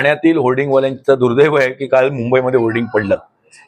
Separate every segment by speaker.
Speaker 1: ठाण्यातील होर्डिंगवाल्यांचं दुर्दैव आहे की काल मुंबईमध्ये होर्डिंग पडलं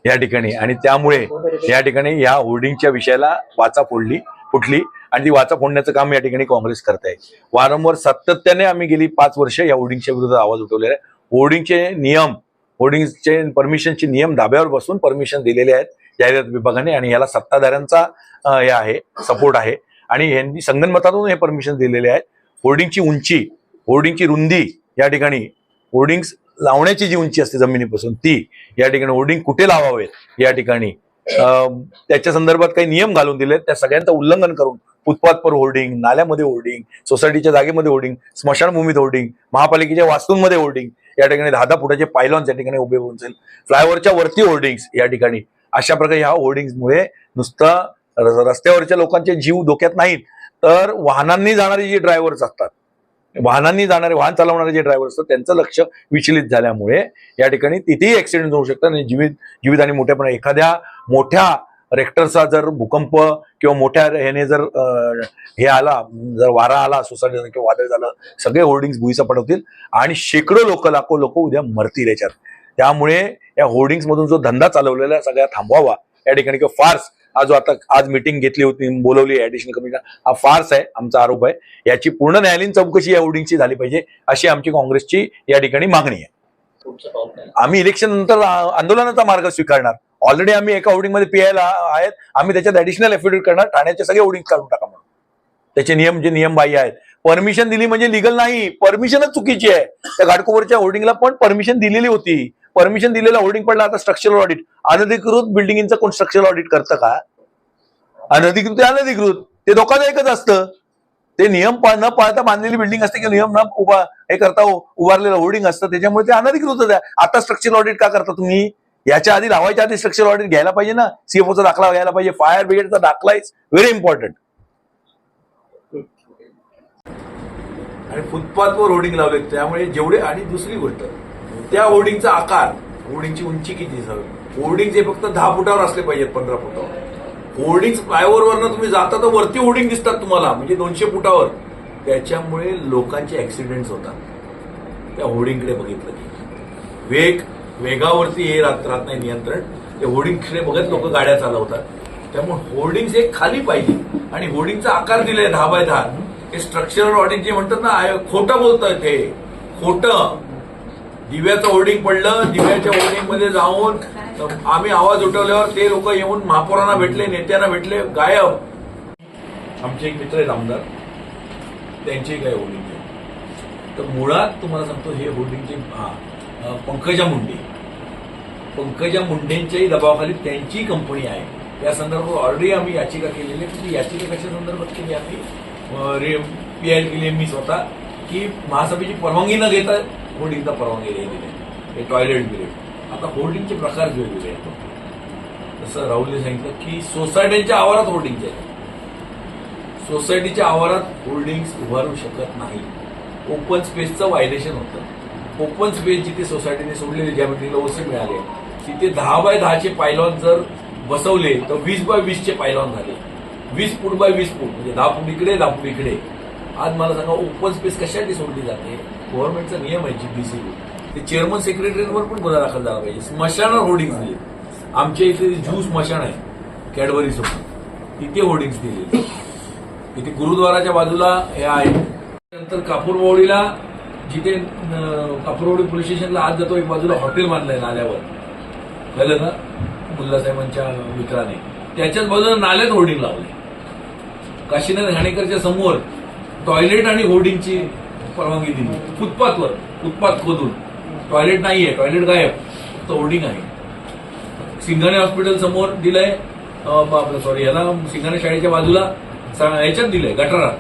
Speaker 1: या ठिकाणी. आणि त्यामुळे या ठिकाणी या होर्डिंगच्या विषयाला वाचा फोडली फुटली आणि ती वाचा फोडण्याचं काम या ठिकाणी काँग्रेस करत आहे वारंवार सातत्याने आम्ही गेली पाच वर्ष या होर्डिंगच्या विरोधात आवाज उठवलेला आहे. होर्डिंगचे नियम होर्डिंगचे परमिशनचे नियम धाब्यावर बसून परमिशन दिलेले आहेत जाहिरात विभागाने आणि याला सत्ताधाऱ्यांचा हे आहे सपोर्ट आहे. आणि यांनी संगनमतातून हे परमिशन दिलेले आहेत. होर्डिंगची उंची होर्डिंगची रुंदी या ठिकाणी होर्डिंग्स लावण्याची जी उंची असते जमिनीपासून ती या ठिकाणी होर्डिंग कुठे लावावेत या ठिकाणी? त्याच्या संदर्भात काही नियम घालून दिले त्या सगळ्यांचं उल्लंघन करून फुटपाथवर होर्डिंग नाल्यामध्ये होर्डिंग सोसायटीच्या जागेमध्ये होर्डिंग स्मशानभूमीत होर्डिंग महापालिकेच्या वास्तूंमध्ये होर्डिंग या ठिकाणी दहा दहा फुटाचे पायलॉन्स या ठिकाणी उभे होऊन जाईल. फ्लायओव्हरच्या वरती होर्डिंग्स या ठिकाणी. अशा प्रकारे ह्या होर्डिंग्समुळे नुसतं र- रस्त्यावरच्या लोकांचे जीव धोक्यात नाहीत तर वाहनांनी जाणारे जे ड्रायव्हर्स असतात वाहनांनी जाणारे वाहन चालवणारे जे ड्रायव्हर असतात त्यांचं लक्ष विचलित झाल्यामुळे या ठिकाणी तिथेही ऍक्सिडेंट होऊ शकतात. आणि जीवित जीवित आणि मोठ्यापणा एखाद्या मोठ्या रेक्टरचा जर भूकंप किंवा मोठ्या ह्याने जर हे आला जर वारा आला सोसायटी किंवा वादळ झालं सगळे होर्डिंग्स भुईसा पडवतील आणि शेकडो लोक लाखो लोक उद्या मरतील याच्यात. त्यामुळे या होर्डिंग्समधून जो धंदा चालवलेला सगळ्या थांबवावा. या ठिकाणी किंवा फार्स हा जो आता आज मिटिंग घेतली होती बोलवली ऍडिशनल कमिशनर हा फार्स आहे आमचा आरोप आहे. याची पूर्ण न्यायालयीन चौकशी या होर्डिंगची झाली पाहिजे अशी आमची काँग्रेसची या ठिकाणी मागणी आहे. आम्ही इलेक्शन नंतर आंदोलनाचा मार्ग स्वीकारणार. ऑलरेडी आम्ही एका होर्डिंगमध्ये पीआयला आहेत. आम्ही त्याच्यात ऍडिशनल एफिडेविट करणार. ठाण्याचे सगळे होर्डिंग काढून टाका म्हणून. त्याचे नियम जे नियम बाह्य आहेत. परमिशन दिली म्हणजे लिगल नाही. परमिशनच चुकीची आहे. त्या घाटकोपरच्या होर्डिंगला पण परमिशन दिलेली होती. परमिशन दिलेलं होर्डिंग पडला आता स्ट्रक्चरल ऑडिट अनधिकृत बिल्डिंगचं कोण ऑडिट करतं का? अनधिकृत ते अनधिकृत. ते धोकादायकच असतं. ते नियम न पाळता बांधलेली बिल्डिंग असते किंवा नियम न उभा हे करता उभारलेलं होर्डिंग असतं. त्याच्यामुळे ते अनधिकृतच आहे. आता स्ट्रक्चर ऑडिट का करता तुम्ही? याच्या आधी लावायच्या आधी स्ट्रक्चर ऑडिट घ्यायला पाहिजे ना. सीएफओचा दाखला घ्यायला पाहिजे. फायर ब्रिगेडचा दाखला इज व्हेरी इम्पॉर्टंट आणि फुटपाथवर होर्डिंग लावले त्यामुळे जेवढे आणि दुसरी गोष्ट त्या होर्डिंगचा आकार होर्डिंगची उंची किती झालं होर्डिंग जे फक्त दहा फुटावर असले पाहिजेत पंधरा फुटावर. होर्डिंग फ्लायओव्हरवरनं तुम्ही जाता तर वरती होर्डिंग दिसतात तुम्हाला म्हणजे दोनशे फुटावर. त्याच्यामुळे लोकांचे ऍक्सिडेंट होतात. त्या होर्डिंगकडे बघितलं की. वेग वेगावरती हे राहत राहत नाही नियंत्रण. ते होर्डिंगकडे बघत लोक गाड्या चालवतात. त्यामुळे होर्डिंग हे खाली पाहिजे. आणि होर्डिंगचा आकार दिलाय दहा बाय दहा. हे स्ट्रक्चरल ऑडिट जे म्हणतात ना आय- खोटं बोलतंय ते. खोटं. दिव्याचं होर्डिंग पडलं दिव्याच्या होर्डिंगमध्ये जाऊन आम्ही आवाज उठवल्यावर ते लोक येऊन महापौरांना भेटले नेत्यांना भेटले गायब. आमचे एक मित्र आहेत आमदार. त्यांची काय होर्डिंग आहे तर मुळात तुम्हाला सांगतो हे होर्डिंगचे हा, पंकजा मुंडे. पंकजा मुंडेंच्याही दबावाखाली त्यांची कंपनी आहे. त्या संदर्भात ऑलरेडी आम्ही याचिका केलेली आहे. ती याचिका कशा संदर्भात केली आम्ही पीआय केली मी स्वतः. की महासभेची परवानगी न घेता होर्डिंगचा परवानगी नाही दिली हे टॉयलेट बिलेट आता होर्डिंगचे प्रकार वेगवेगळे आहेत. जसं राहुलने सांगितलं की सोसायट्यांच्या आवारात होर्डिंगचे आहेत. सोसायटीच्या आवारात होल्डिंग्स उभारू शकत नाही ओपन स्पेसचं व्हायलेशन होतं. ओपन स्पेस जिथे सोसायटीने सोडलेली ज्या मिटिंगला ओसे मिळाले तिथे दहा बाय दहाचे पायलॉन जर बसवले तर वीस बाय वीसचे पायलॉन झाले. वीस फूट बाय वीस फूट म्हणजे दहा फूट इकडे दहा फूट इकडे. आज मला सांगा ओपन स्पेस कशासाठी सोडली जाते? गव्हर्नमेंटचा नियम आहे जीपीसी ते चेअरमन सेक्रेटरीवर पण गुन्हा दाखल झाला पाहिजे. स्मशानावर होर्डिंग दिले. आमच्या इथे ज्यू स्मशान आहे कॅडबरी समोर तिथे होर्डिंग्स दिले इथे गुरुद्वाराच्या बाजूला हे आहे. नंतर कापूरवाडीला जिथे अं, कापूरवाडी पोलीस स्टेशनला आज जातो एक बाजूला हॉटेल बांधलंय नाल्यावर. कळलं ना? मुल्लासाहेबांच्या मित्राने. त्याच्याच बाजूला नाल्यात होर्डिंग लावले काशीनाथ घाणेकरच्या समोर टॉयलेट आणि होर्डिंगची परवानगी दिली. फुटपाथवर फुटपाथ खोदून. टॉयलेट नाहीये टॉयलेट गायब. फक्त होर्डिंग आहे. सिंघाणे हॉस्पिटल समोर दिलंय. आपलं सॉरी याला सिंघाणे शाळेच्या बाजूला याच्यात ह्याच्यात दिलंय गटारात.